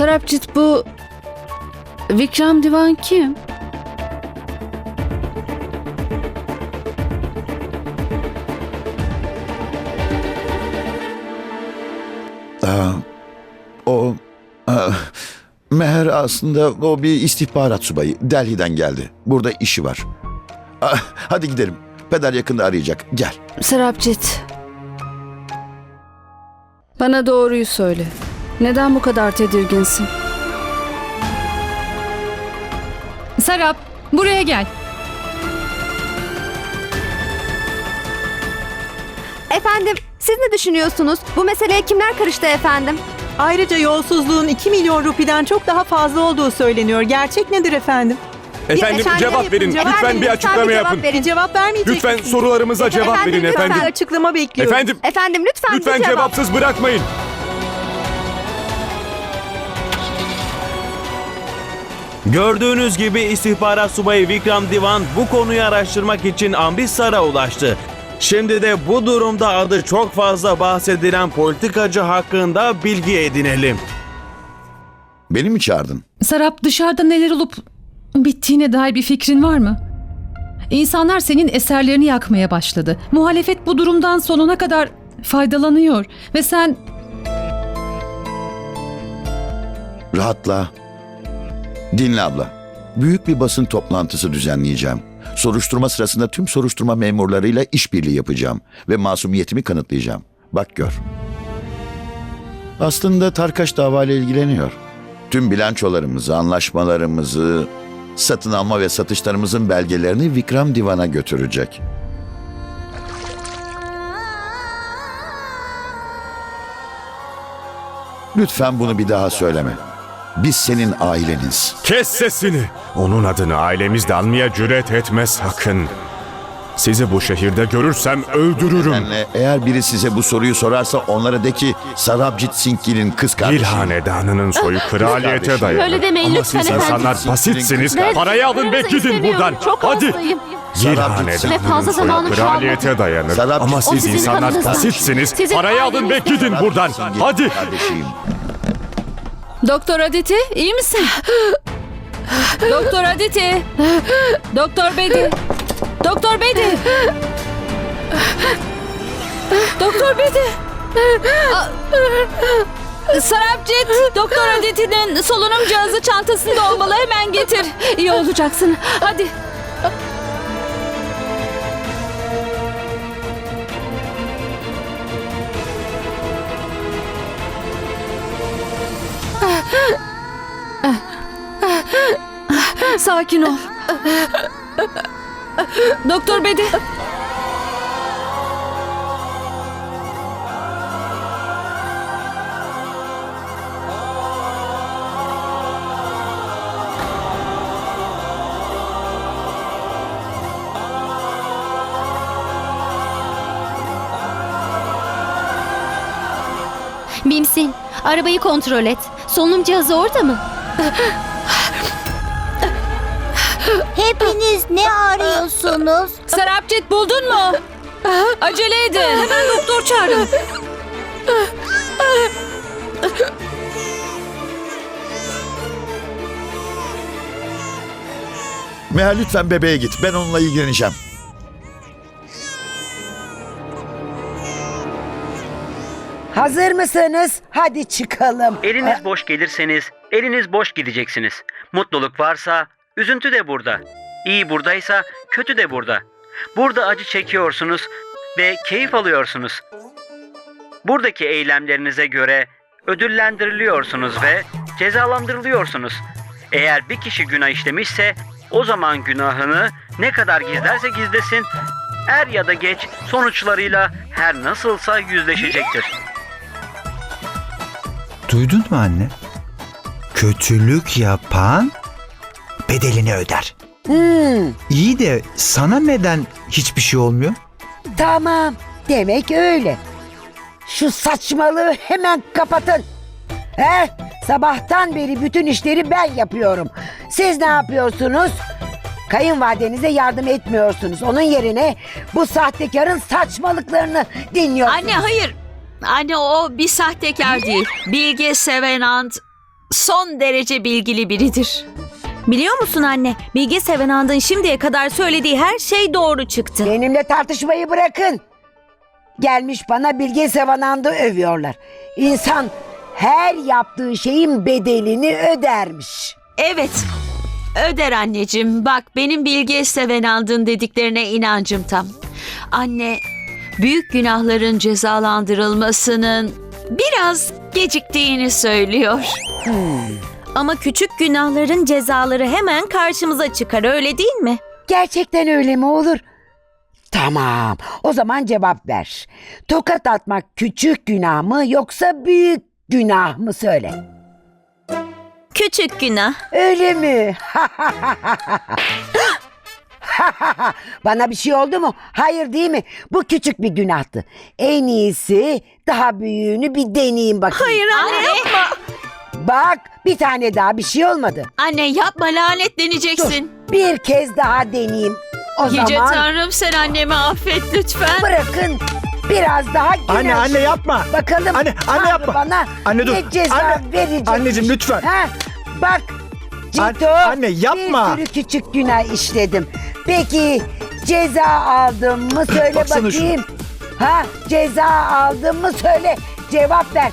Sarapcit bu Vikram Divan kim? Aa, o aa, Meher aslında o bir istihbarat subayı. Delhi'den geldi. Burada işi var. Aa, hadi gidelim. Peder yakında arayacak. Gel. Sarapcit. Bana doğruyu söyle. Neden bu kadar tedirginsin? Serap, buraya gel. Efendim, siz ne düşünüyorsunuz? Bu meseleye kimler karıştı efendim? Ayrıca yolsuzluğun 2 milyon rupiden çok daha fazla olduğu söyleniyor. Gerçek nedir efendim? Efendim, cevap verin. Cevap lütfen verin, bir açıklama bir yapın. cevap verin. Cevap vermeyecek Lütfen misiniz? sorularımıza cevap Efendim, verin lütfen. efendim. Bir açıklama bekliyorum. Efendim, Efendim lütfen, lütfen bir cevap. cevapsız bırakmayın. Gördüğünüz gibi istihbarat subayı Vikram Divan bu konuyu araştırmak için Amritsar'a ulaştı. Şimdi de bu durumda adı çok fazla bahsedilen politikacı hakkında bilgi edinelim. Beni mi çağırdın? Serap dışarıda neler olup bittiğine dair bir fikrin var mı? İnsanlar senin eserlerini yakmaya başladı. Muhalefet bu durumdan sonuna kadar faydalanıyor ve sen Rahatla. Dinle abla. Büyük bir basın toplantısı düzenleyeceğim. Soruşturma sırasında tüm soruşturma memurlarıyla işbirliği yapacağım ve masumiyetimi kanıtlayacağım. Bak gör. Aslında Tarkaş davayla ilgileniyor. Tüm bilançolarımızı, anlaşmalarımızı, satın alma ve satışlarımızın belgelerini Vikram Divan'a götürecek. Lütfen bunu bir daha söyleme. Biz senin aileniz. Kes sesini. Onun adını ailemizde anmaya cüret etme sakın. Sizi bu şehirde görürsem öldürürüm. Nedenle eğer biri size bu soruyu sorarsa onlara de ki Sarabjit Singh'in kız Bir kardeşi. hanedanının soyu kraliyete dayanır. Öyle demeyin Ama lütfen siz efendim. insanlar basitsiniz. Ben Parayı alın ve gidin istemiyorum. buradan. Çok Hadi. hastayım. Bir Ve hanedanının fazla soyu kraliyete dayanır. Sarabjit Ama O siz sizin insanlar basitsiniz. Sizin Parayı alın ve gidin buradan. Hadi. Kardeşiyim. Doktor Aditi iyi misin? Doktor Aditi. Doktor Bedi. Doktor Bedi. Doktor Bedi. Sarapcit, Doktor Aditi'nin solunum cihazı çantasında olmalı. Hemen getir. İyi olacaksın. Hadi. Sakin ol. Doktor Bedi. Bimsin, arabayı kontrol et. Solunum cihazı orada mı? Hepiniz ne arıyorsunuz? Sarapcit buldun mu? Acele edin. Hemen doktor çağırın. Meğer lütfen bebeğe git. Ben onunla ilgileneceğim. Hazır mısınız? Hadi çıkalım. Eliniz boş gelirseniz, eliniz boş gideceksiniz. Mutluluk varsa, üzüntü de burada. İyi buradaysa, kötü de burada. Burada acı çekiyorsunuz ve keyif alıyorsunuz. Buradaki eylemlerinize göre ödüllendiriliyorsunuz ve cezalandırılıyorsunuz. Eğer bir kişi günah işlemişse, o zaman günahını ne kadar gizlerse gizlesin, er ya da geç sonuçlarıyla her nasılsa yüzleşecektir. Duydun mu anne? Kötülük yapan bedelini öder. Hmm, İyi de sana neden hiçbir şey olmuyor? tamam. Demek öyle. Şu saçmalığı hemen kapatın. He? Sabahtan beri bütün işleri ben yapıyorum. Siz ne yapıyorsunuz? Kayınvalidenize yardım etmiyorsunuz. Onun yerine bu sahtekarın saçmalıklarını dinliyorsunuz. Anne hayır. Anne o bir sahtekar değil. Bilge Sevenant son derece bilgili biridir. Biliyor musun anne? Bilge Sevenand'ın şimdiye kadar söylediği her şey doğru çıktı. Benimle tartışmayı bırakın. Gelmiş bana Bilge Sevanand'ı övüyorlar. İnsan her yaptığı şeyin bedelini ödermiş. Evet. Öder anneciğim. Bak benim Bilge Sevenand'ın dediklerine inancım tam. Anne, büyük günahların cezalandırılmasının biraz geciktiğini söylüyor. Ama küçük günahların cezaları hemen karşımıza çıkar öyle değil mi? Gerçekten öyle mi olur? Tamam. O zaman cevap ver. Tokat atmak küçük günah mı yoksa büyük günah mı söyle. Küçük günah. Öyle mi? Bana bir şey oldu mu? Hayır değil mi? Bu küçük bir günahtı. En iyisi daha büyüğünü bir deneyeyim bakayım. Hayır anne yapma. Bak bir tane daha bir şey olmadı. Anne yapma lanetleneceksin. Bir kez daha deneyeyim. O Yüce zaman Tanrım sen annemi affet lütfen. bırakın biraz daha güneş. Anne anne yapma. Bakalım Anne, anne Tanrı yapma. bana Anne dur. ne ceza Anne. verecek. Anneciğim lütfen. Ha, bak Cito An- anne, yapma. bir sürü küçük günah işledim. Peki ceza aldım mı söyle Baksana bakayım. Ha ceza aldım mı söyle cevap ver.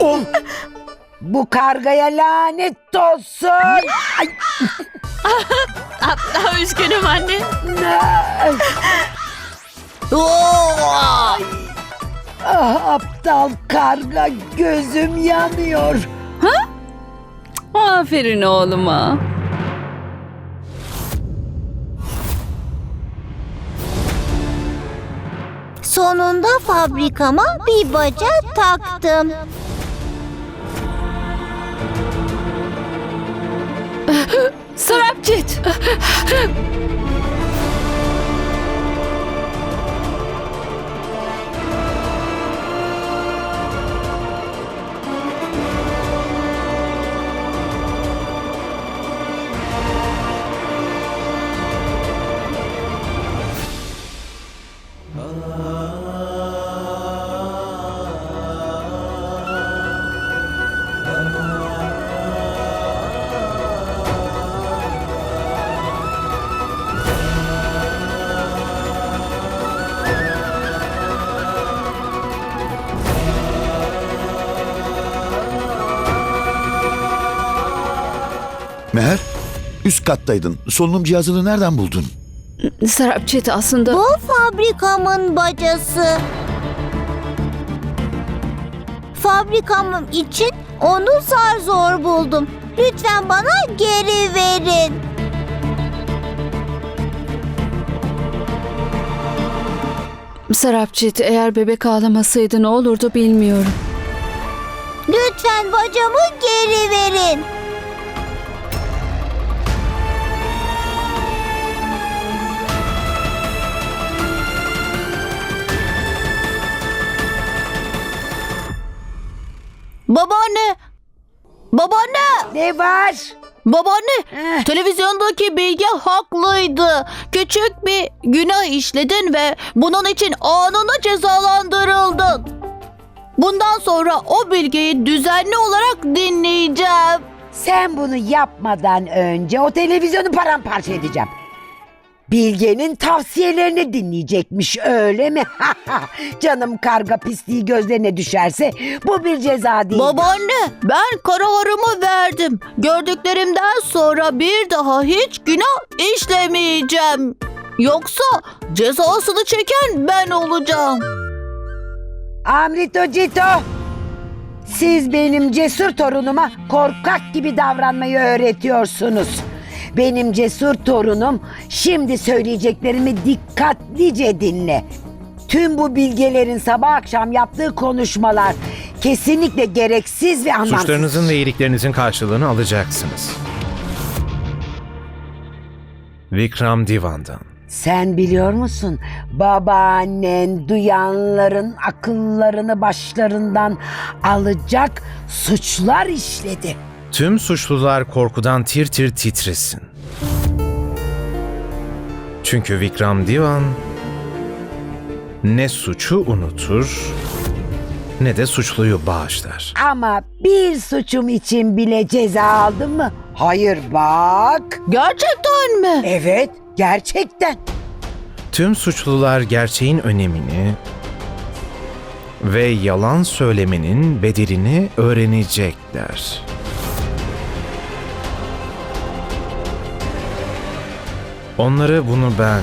Oh. Bu kargaya lanet olsun. Ay, Ah, üzgünüm anne. Ah, aptal karga gözüm yanıyor. Aferin oğluma. Sonunda fabrikama bir baca taktım. Sarapcit. Meher, üst kattaydın. Solunum cihazını nereden buldun? Sarapcit aslında... Bu fabrikamın bacası. Fabrikam için onu zar zor buldum. Lütfen bana geri verin. Sarapcit eğer bebek ağlamasaydı ne olurdu bilmiyorum. Lütfen bacamı geri verin. Babaanne! Babaanne! Ne var? Babaanne! Eh. Televizyondaki Bilge haklıydı. Küçük bir günah işledin ve bunun için anında cezalandırıldın. Bundan sonra o bilgeyi düzenli olarak dinleyeceğim. Sen bunu yapmadan önce o televizyonu paramparça edeceğim. Bilge'nin tavsiyelerini dinleyecekmiş öyle mi? Canım karga pisliği gözlerine düşerse bu bir ceza değil. Babaanne ben kararımı verdim. Gördüklerimden sonra bir daha hiç günah işlemeyeceğim. Yoksa cezasını çeken ben olacağım. Amrito Cito. Siz benim cesur torunuma korkak gibi davranmayı öğretiyorsunuz. Benim cesur torunum şimdi söyleyeceklerimi dikkatlice dinle. Tüm bu bilgelerin sabah akşam yaptığı konuşmalar kesinlikle gereksiz ve anlamsız. Suçlarınızın ve iyiliklerinizin karşılığını alacaksınız. Vikram Divan'dan. Sen biliyor musun? Babaannen duyanların akıllarını başlarından alacak suçlar işledi. Tüm suçlular korkudan tir tir titresin. Çünkü Vikram Divan ne suçu unutur ne de suçluyu bağışlar. Ama bir suçum için bile ceza aldın mı? Hayır bak. Gerçekten mi? Evet, gerçekten. Tüm suçlular gerçeğin önemini ve yalan söylemenin bedelini öğrenecekler. Onlara bunu ben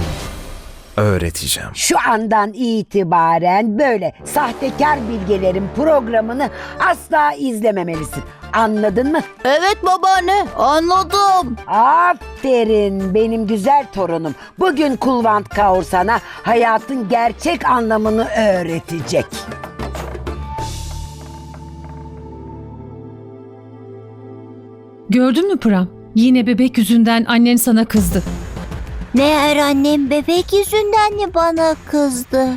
öğreteceğim. Şu andan itibaren böyle sahtekar bilgelerin programını asla izlememelisin. Anladın mı? Evet babaanne anladım. Aferin benim güzel torunum. Bugün Kulvant Kaur sana hayatın gerçek anlamını öğretecek. Gördün mü Pram? Yine bebek yüzünden annen sana kızdı. Meğer annem bebek yüzünden mi bana kızdı?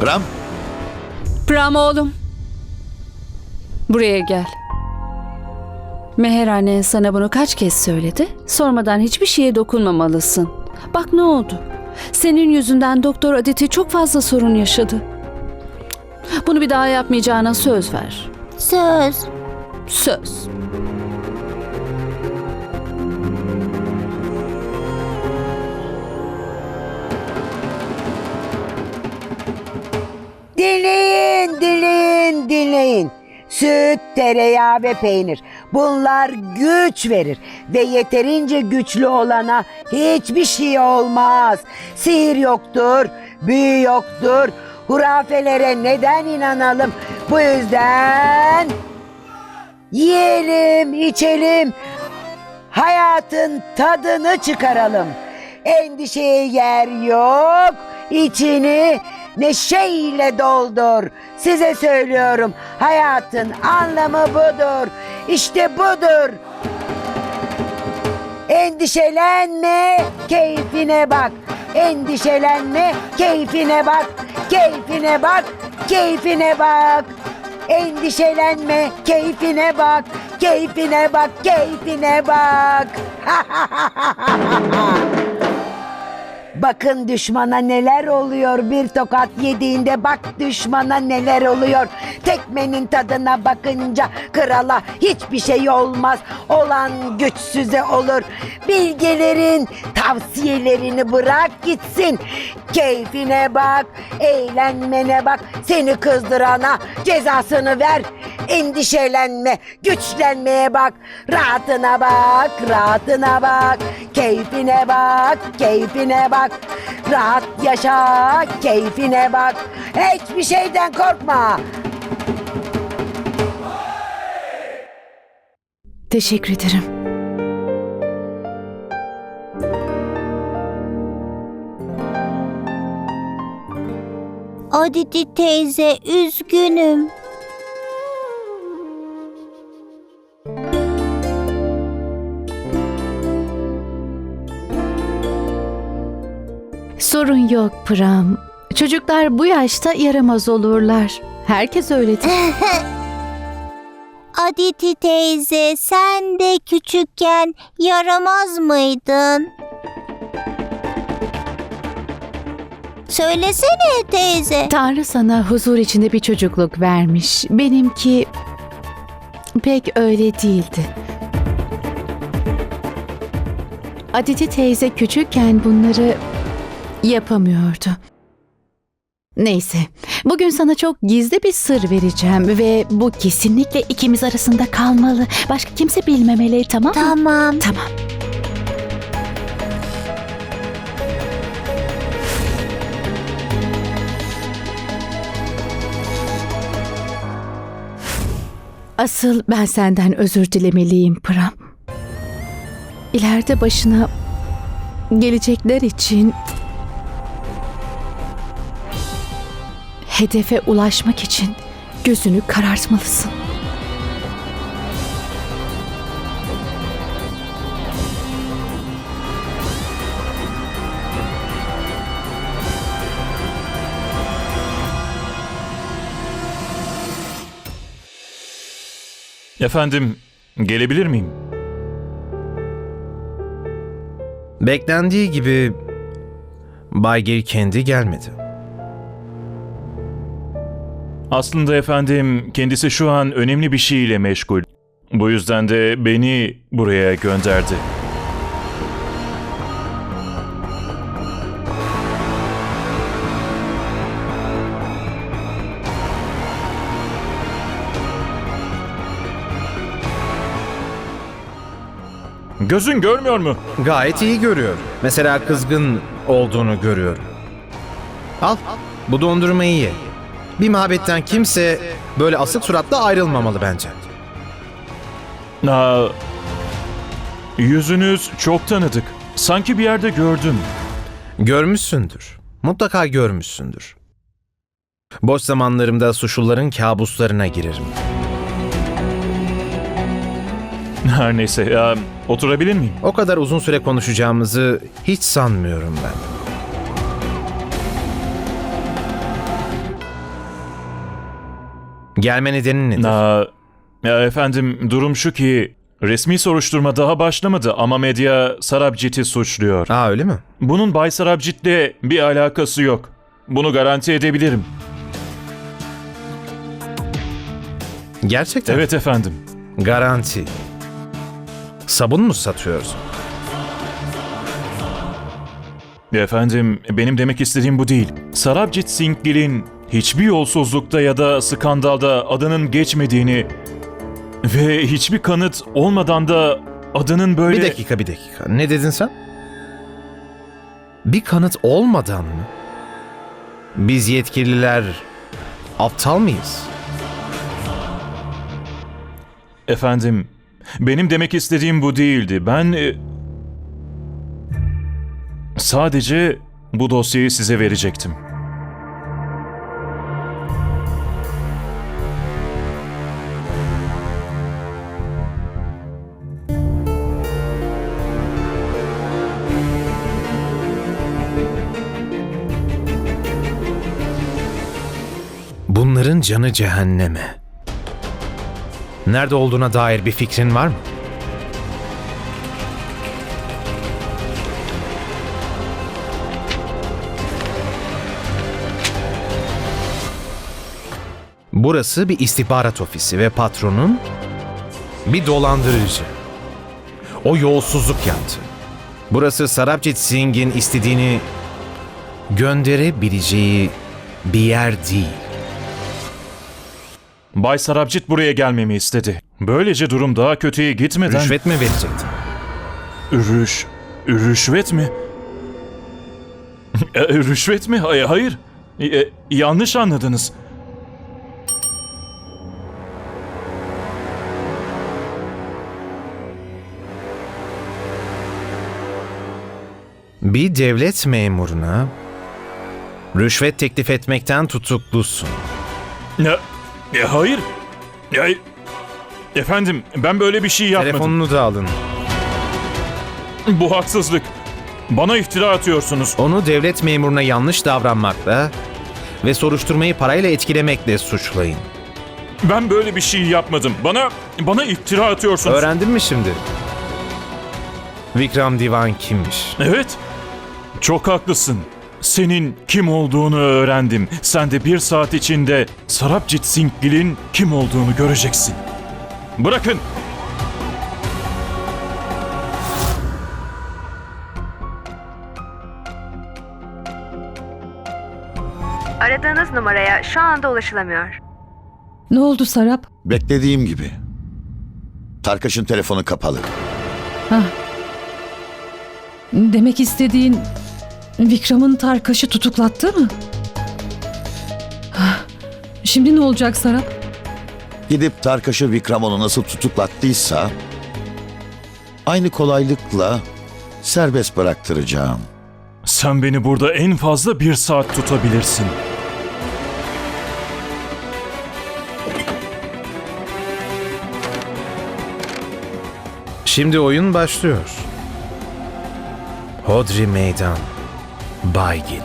Pram, Pram oğlum. Buraya gel. Meher annen sana bunu kaç kez söyledi? Sormadan hiçbir şeye dokunmamalısın. Bak ne oldu? Senin yüzünden Doktor Aditi çok fazla sorun yaşadı. Bunu bir daha yapmayacağına söz ver. Söz. Söz. Dinleyin, dinleyin, dinleyin. Süt, tereyağı ve peynir. Bunlar güç verir ve yeterince güçlü olana hiçbir şey olmaz. Sihir yoktur, büyü yoktur. Hurafelere neden inanalım? Bu yüzden yiyelim, içelim. Hayatın tadını çıkaralım. Endişeye yer yok. İçini neşeyle doldur. Size söylüyorum. Hayatın anlamı budur. İşte budur. Endişelenme, keyfine bak. Endişelenme, keyfine bak. Keyfine bak, keyfine bak. Endişelenme, keyfine bak. Keyfine bak, keyfine bak. Bakın düşmana neler oluyor bir tokat yediğinde bak düşmana neler oluyor. Tekmenin tadına bakınca krala hiçbir şey olmaz. Olan güçsüze olur. Bilgelerin tavsiyelerini bırak gitsin. Keyfine bak, eğlenmene bak. Seni kızdırana cezasını ver. Endişelenme, güçlenmeye bak. Rahatına bak, rahatına bak. Keyfine bak, keyfine bak. Rahat yaşa, keyfine bak. Hiçbir şeyden korkma. Teşekkür ederim. Aditi teyze üzgünüm. Sorun yok Pram. Çocuklar bu yaşta yaramaz olurlar. Herkes öyledir. Aditi teyze sen de küçükken yaramaz mıydın? Söylesene teyze. Tanrı sana huzur içinde bir çocukluk vermiş. Benimki pek öyle değildi. Aditi teyze küçükken bunları yapamıyordu. Neyse, bugün sana çok gizli bir sır vereceğim ve bu kesinlikle ikimiz arasında kalmalı. Başka kimse bilmemeli, tamam mı? Tamam. Tamam. Asıl ben senden özür dilemeliyim Pram. İleride başına gelecekler için hedefe ulaşmak için gözünü karartmalısın. Efendim, gelebilir miyim? Beklendiği gibi Bay Gil kendi gelmedi. Aslında efendim, kendisi şu an önemli bir şeyle meşgul. Bu yüzden de beni buraya gönderdi. Gözün görmüyor mu? Gayet iyi görüyor. Mesela kızgın olduğunu görüyorum. Al, bu dondurmayı ye. Bir mabetten kimse böyle asık suratla ayrılmamalı bence. Aa, yüzünüz çok tanıdık. Sanki bir yerde gördüm. Görmüşsündür. Mutlaka görmüşsündür. Boş zamanlarımda suçluların kabuslarına girerim. Her neyse, ya, oturabilir miyim? O kadar uzun süre konuşacağımızı hiç sanmıyorum ben. Gelme nedenin nedir? Aa, ya efendim durum şu ki resmi soruşturma daha başlamadı ama medya Sarabjit'i suçluyor. Aa öyle mi? Bunun Bay Sarabjit'le bir alakası yok. Bunu garanti edebilirim. Gerçekten. Evet efendim. Garanti. Sabun mu satıyorsun? Efendim benim demek istediğim bu değil. Sarabjit Singhgil'in hiçbir yolsuzlukta ya da skandalda adının geçmediğini ve hiçbir kanıt olmadan da adının böyle... Bir dakika bir dakika. Ne dedin sen? Bir kanıt olmadan mı? Biz yetkililer aptal mıyız? Efendim, benim demek istediğim bu değildi. Ben e, sadece bu dosyayı size verecektim. Bunların canı cehenneme. Nerede olduğuna dair bir fikrin var mı? Burası bir istihbarat ofisi ve patronun bir dolandırıcı. O yolsuzluk yaptı. Burası Sarabjit Singh'in istediğini gönderebileceği bir yer değil. Bay Sarabjit buraya gelmemi istedi. Böylece durum daha kötüye gitmeden... Rüşvet mi verecektin? Rüş... Rüşvet mi? E, Rüşvet mi? Hayır. hayır. E, yanlış anladınız. Bir devlet memuruna rüşvet teklif etmekten tutuklusun. Ya, ya hayır. Ya, efendim ben böyle bir şey yapmadım. Telefonunu da alın. Bu haksızlık. Bana iftira atıyorsunuz. Onu devlet memuruna yanlış davranmakla ve soruşturmayı parayla etkilemekle suçlayın. Ben böyle bir şey yapmadım. Bana bana iftira atıyorsunuz. Öğrendin mi şimdi? Vikram Divan kimmiş? Evet. Çok haklısın. Senin kim olduğunu öğrendim. Sen de bir saat içinde Sarabjit Singhgil'in kim olduğunu göreceksin. Bırakın. Aradığınız numaraya şu anda ulaşılamıyor. Ne oldu Sarap? Beklediğim gibi. Tarkaş'ın telefonu kapalı. Hah. Demek istediğin Vikram'ın Tarkaş'ı tutuklattı mı? Hah. Şimdi ne olacak Sarap? Gidip Tarkaş'ı Vikram onu nasıl tutuklattıysa aynı kolaylıkla serbest bıraktıracağım. Sen beni burada en fazla bir saat tutabilirsin. Şimdi oyun başlıyor. Hodri Meydan, Baygil.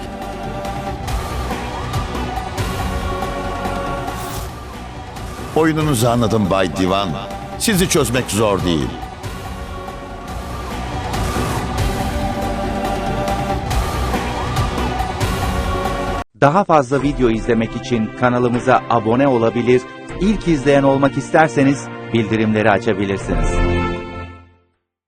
Oyununuzu anladım Bay Divan. Sizi çözmek zor değil. Daha fazla video izlemek için kanalımıza abone olabilir, ilk izleyen olmak isterseniz bildirimleri açabilirsiniz.